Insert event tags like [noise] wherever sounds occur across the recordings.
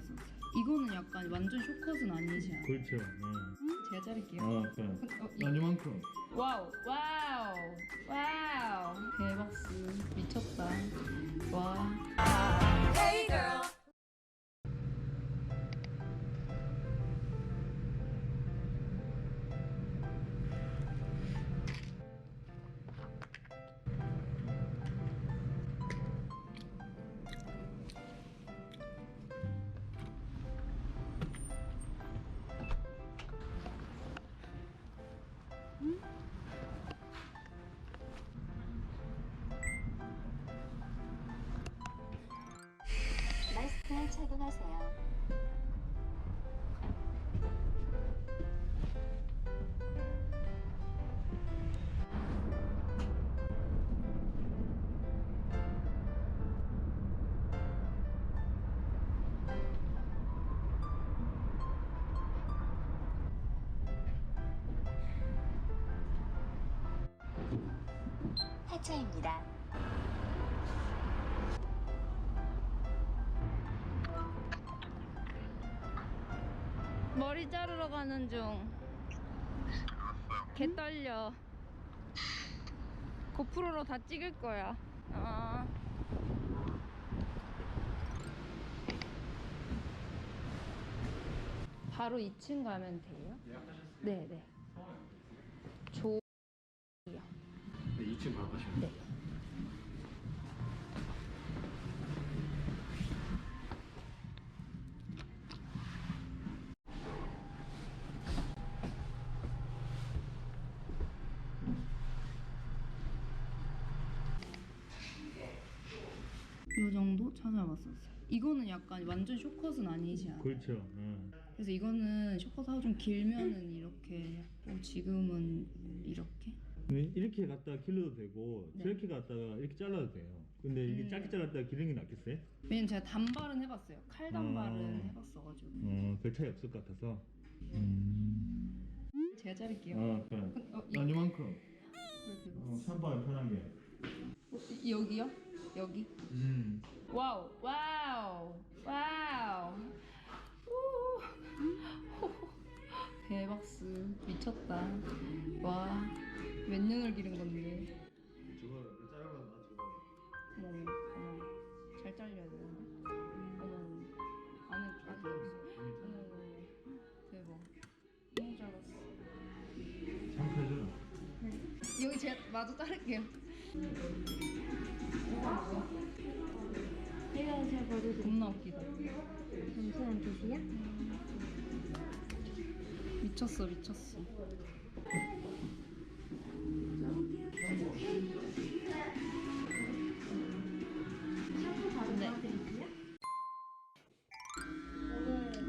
찾아봤었어요. 이거는 약간 완전 쇼컷은 아니지 않아요? 그렇죠. 어. 제가 자를게요. 어, 그래. 어, 이- 난 이만큼. 와우 와우 와우 대박스 미쳤다 와 착용하세요. 하차입니다. 머리 자르러 가는 중. 개 떨려. 고프로로 다 찍을 거야. 아. 바로 2층 가면 돼요? 네, 네. 조. 네, 2층 바로 가시면 네. 이정 도 찾아봤었어요. 이거는 약간 완전 쇼컷은 아니지 않아요? 그렇죠. 어. 그래서 이거는 쇼컷하고 좀 길면은 이렇게 뭐 지금은 이렇게 이렇게 갖다가 길러도 되고 네. 저렇게 갖다가 이렇게 잘라도 돼요. 근데 이게 음. 짧게 잘랐다가 기르는 게 낫겠어요? 왜냐면 제가 단발은 해봤어요 칼 단발은 음. 해봤어가지고 어, 별 차이 없을 것 같아서. 음. 제가 자를게요 아, 그래. 어, 이, 난 이만큼. 왜 어, 대박 산발 편하게. 어, 이- 여기요? 여기? 음. 와우 와우 와우. 우. 대박스 미쳤다. 와몇 년을 기른 건데. 저거 자르고 나 저거. 어머 어머 잘 잘려야 되는데? 어머 안에 아직 없어. 어머 어머 어머. 대박. 너무 잘랐어. 참 펴줘라. 여기 제가 마저 자를게요 버려도 겁나 웃기다. 잠시만 계세요? 미쳤어 미쳤어. 네.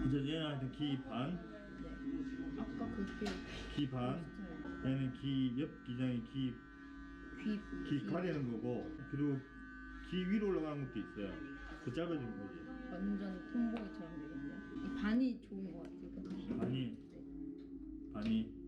이제 얘한테 기 반, 아까 그게 기 반. 얘는 기 옆 기장이 기, 귀, 기 가리는 거고. 그리고 기 위로 올라가는 것도 있어요. 그 짧아지는 거지. 완전 톰보이처럼 되겠네요. 이 반이 좋은 것 같아요. 반이 반이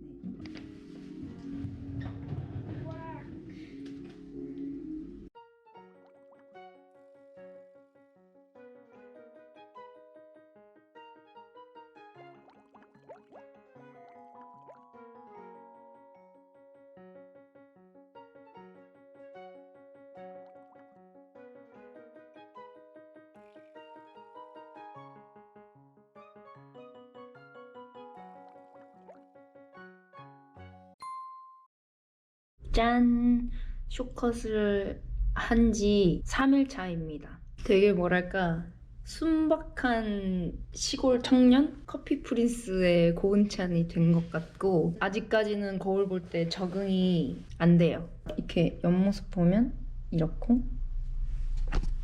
짠! 쇼컷을 한 지 3일 차입니다. 되게 뭐랄까, 순박한 시골 청년? 커피 프린스의 고은찬이 된 것 같고, 아직까지는 거울 볼 때 적응이 안 돼요. 이렇게 옆모습 보면 이렇고,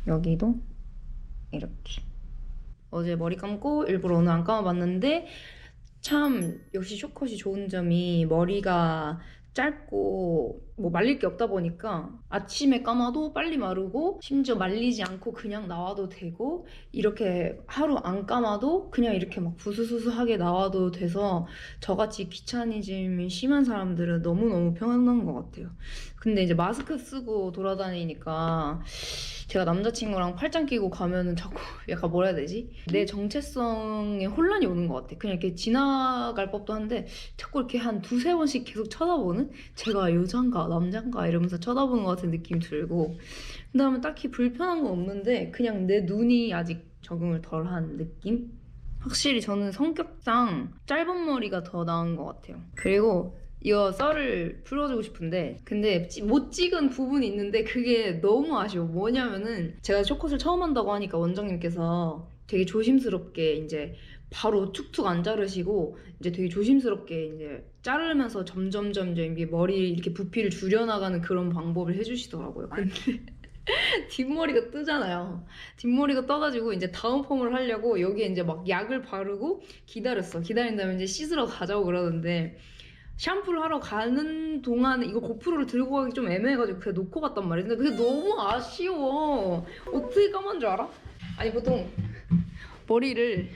여기도 이렇게. 어제 머리 감고 일부러 오늘 안 감아봤는데, 참 역시 쇼컷이 좋은 점이 머리가 짧고 뭐 말릴 게 없다 보니까 아침에 감아도 빨리 마르고 심지어 말리지 않고 그냥 나와도 되고 이렇게 하루 안 감아도 그냥 이렇게 막 부스스스하게 나와도 돼서 저같이 귀차니즘이 심한 사람들은 너무너무 편한 것 같아요. 근데 이제 마스크 쓰고 돌아다니니까 제가 남자친구랑 팔짱 끼고 가면은 자꾸 [laughs] 약간 뭐라 해야 되지? 내 정체성에 혼란이 오는 것 같아. 그냥 이렇게 지나갈 법도 한데 자꾸 이렇게 한 두세 번씩 계속 쳐다보는? 제가 여잔가 남잔가 이러면서 쳐다보는 것 같은 느낌 들고 그 다음에 딱히 불편한 건 없는데 그냥 내 눈이 아직 적응을 덜 한 느낌? 확실히 저는 성격상 짧은 머리가 더 나은 것 같아요. 그리고 이거 썰을 풀어주고 싶은데 근데 찌- 못 찍은 부분이 있는데 그게 너무 아쉬워 뭐냐면은 제가 쇼컷을 처음 한다고 하니까 원장님께서 되게 조심스럽게 이제 바로 툭툭 안 자르시고 이제 되게 조심스럽게 이제 자르면서 점점 점점 이게 머리 이렇게 부피를 줄여나가는 그런 방법을 해주시더라고요 근데 [laughs] 뒷머리가 뜨잖아요 뒷머리가 떠가지고 이제 다운 펌을 하려고 여기에 이제 막 약을 바르고 기다렸어 기다린 다음에 이제 씻으러 가자고 그러는데 샴푸를 하러 가는 동안에 이거 고프로를 들고 가기 좀 애매해가지고 그냥 놓고 갔단 말이야. 근데 그게 너무 아쉬워. 어떻게 감은 줄 알아? 아니 보통 머리를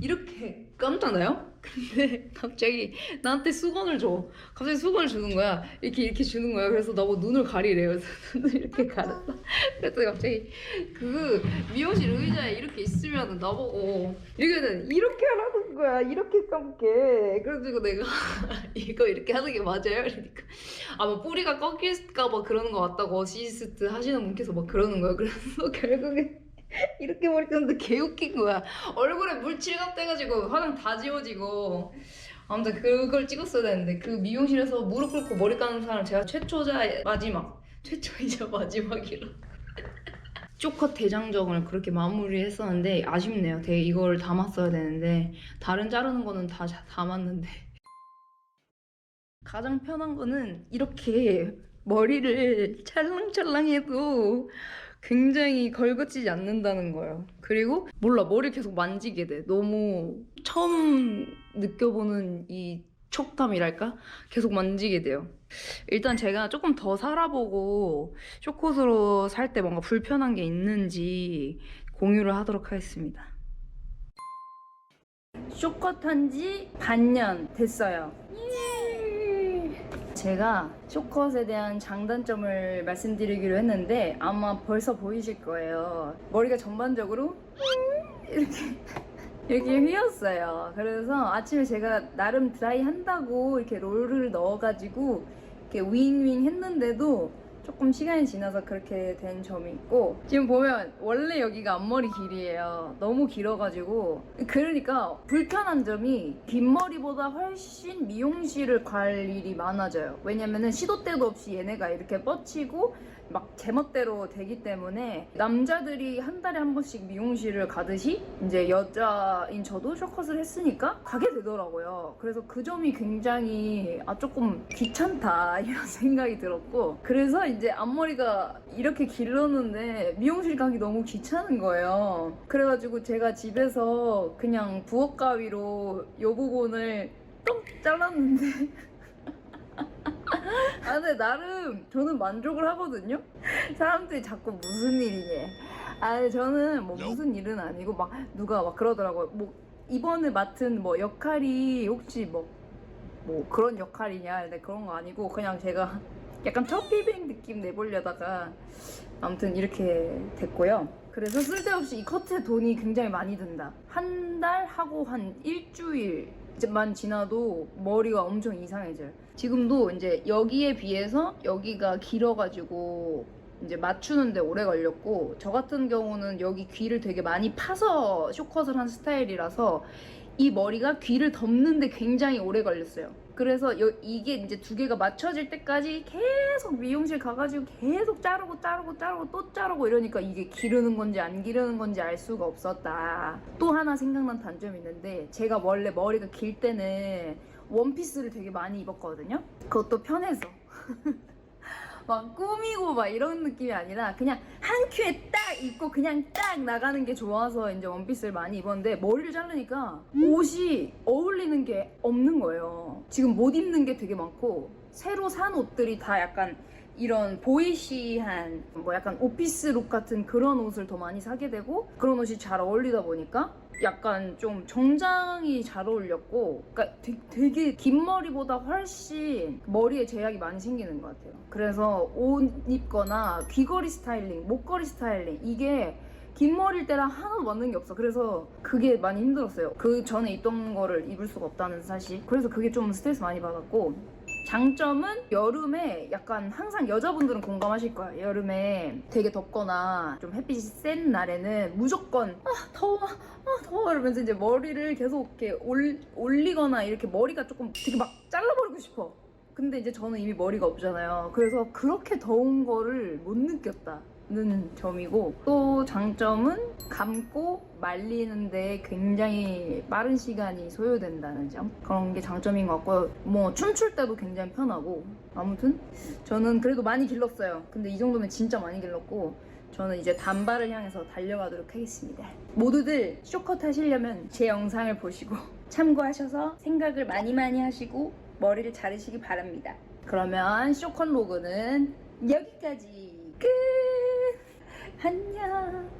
이렇게 감잖아요? 근데 갑자기 나한테 수건을 줘. 갑자기 수건을 주는 거야. 이렇게 이렇게 주는 거야. 그래서 나보고 눈을 가리래요. 그래서 [laughs] 눈을 이렇게 가렸다. 그래서 갑자기 그 미용실 의자에 이렇게 있으면 나보고 이거는 이렇게 하라는 거야. 이렇게 감게. 그래가지고 내가 [laughs] 이거 이렇게 하는 게 맞아요? 그러니까 아마 뿌리가 꺾일까 봐 그러는 것 같다고 어시스트 하시는 분께서 막 그러는 거예요. 그래서 [laughs] 결국에 [laughs] 이렇게 머리 감는데 개 웃긴 거야. 얼굴에 물 칠갑 돼가지고 화장 다 지워지고 아무튼 그걸 찍었어야 되는데 그 미용실에서 무릎 꿇고 머리 감는 사람 제가 최초자 마지막 최초이자 [laughs] 마지막이라 [laughs] 쇼컷 대장정을 그렇게 마무리했었는데 아쉽네요. 되게 이걸 담았어야 되는데 다른 자르는 거는 다 자- 담았는데 가장 편한 거는 이렇게 머리를 찰랑찰랑해도 굉장히 걸거치지 않는다는 거예요. 그리고 몰라 머리 계속 만지게 돼. 너무 처음 느껴보는 이 촉감이랄까? 계속 만지게 돼요. 일단 제가 조금 더 살아보고 쇼컷으로 살 때 뭔가 불편한 게 있는지 공유를 하도록 하겠습니다. 쇼컷 한지 반년 됐어요. 제가 쇼컷에 대한 장단점을 말씀드리기로 했는데 아마 벌써 보이실 거예요. 머리가 전반적으로 [laughs] 이렇게 이렇게 휘었어요. 그래서 아침에 제가 나름 드라이 한다고 이렇게 롤을 넣어가지고 이렇게 윙윙 했는데도 조금 시간이 지나서 그렇게 된 점이 있고 지금 보면 원래 여기가 앞머리 길이에요. 너무 길어가지고 그러니까 불편한 점이 긴 머리보다 훨씬 미용실을 갈 일이 많아져요. 왜냐면은 시도 때도 없이 얘네가 이렇게 뻗치고 막 제멋대로 되기 때문에 남자들이 한 달에 한 번씩 미용실을 가듯이 이제 여자인 저도 쇼컷을 했으니까 가게 되더라고요. 그래서 그 점이 굉장히 아 조금 귀찮다 [laughs] 이런 생각이 들었고 그래서 이제 앞머리가 이렇게 길렀는데 미용실 가기 너무 귀찮은 거예요. 그래가지고 제가 집에서 그냥 부엌 가위로 요 부분을 똑 잘랐는데 [laughs] 아, 근데 나름 저는 만족을 하거든요. 사람들이 자꾸 무슨 일이니? 아, 저는 뭐 무슨 일은 아니고 막 누가 막 그러더라고요. 뭐 이번에 맡은 뭐 역할이 혹시 뭐 뭐 그런 역할이냐? 근데 그런 거 아니고 그냥 제가 약간 터피뱅 느낌 내보려다가 아무튼 이렇게 됐고요. 그래서 쓸데없이 이 커트에 돈이 굉장히 많이 든다. 한 달 하고 한 일주일 만 지나도 머리가 엄청 이상해져요. 지금도 이제 여기에 비해서 여기가 길어가지고 이제 맞추는데 오래 걸렸고 저 같은 경우는 여기 귀를 되게 많이 파서 쇼컷을 한 스타일이라서 이 머리가 귀를 덮는데 굉장히 오래 걸렸어요. 그래서 여- 이게 이제 두 개가 맞춰질 때까지 계속 미용실 가가지고 계속 자르고 자르고 자르고 또 자르고 이러니까 이게 기르는 건지 안 기르는 건지 알 수가 없었다. 또 하나 생각난 단점이 있는데 제가 원래 머리가 길 때는 원피스를 되게 많이 입었거든요. 그것도 편해서. [laughs] 막 꾸미고 막 이런 느낌이 아니라 그냥 한 큐에 딱 입고 그냥 딱 나가는 게 좋아서 이제 원피스를 많이 입었는데 머리를 자르니까 옷이 어울리는 게 없는 거예요. 지금 못 입는 게 되게 많고 새로 산 옷들이 다 약간 이런 보이시한 뭐 약간 오피스 룩 같은 그런 옷을 더 많이 사게 되고 그런 옷이 잘 어울리다 보니까 약간 좀 정장이 잘 어울렸고 그러니까 되- 되게 긴 머리보다 훨씬 머리에 제약이 많이 생기는 것 같아요. 그래서 옷 입거나 귀걸이 스타일링, 목걸이 스타일링 이게 긴 머리일 때랑 하나도 맞는 게 없어. 그래서 그게 많이 힘들었어요. 그 전에 입던 거를 입을 수가 없다는 사실. 그래서 그게 좀 스트레스 많이 받았고 장점은 여름에 약간 항상 여자분들은 공감하실 거야. 여름에 되게 덥거나 좀 햇빛이 센 날에는 무조건 아 더워 아 더워 이러면서 이제 머리를 계속 이렇게 올, 올리거나 이렇게 머리가 조금 되게 막 잘라버리고 싶어. 근데 이제 저는 이미 머리가 없잖아요. 그래서 그렇게 더운 거를 못 느꼈다 는 점이고 또 장점은 감고 말리는데 굉장히 빠른 시간이 소요된다는 점 그런 게 장점인 것 같고 뭐 춤출 때도 굉장히 편하고 아무튼 저는 그래도 많이 길렀어요. 근데 이 정도면 진짜 많이 길렀고 저는 이제 단발을 향해서 달려가도록 하겠습니다. 모두들 쇼컷 하시려면 제 영상을 보시고 [laughs] 참고하셔서 생각을 많이 많이 하시고 머리를 자르시기 바랍니다. 그러면 쇼컷 로그는 여기까지 끝! 안녕!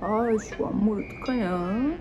아이씨, 앞머리 어떡하냐?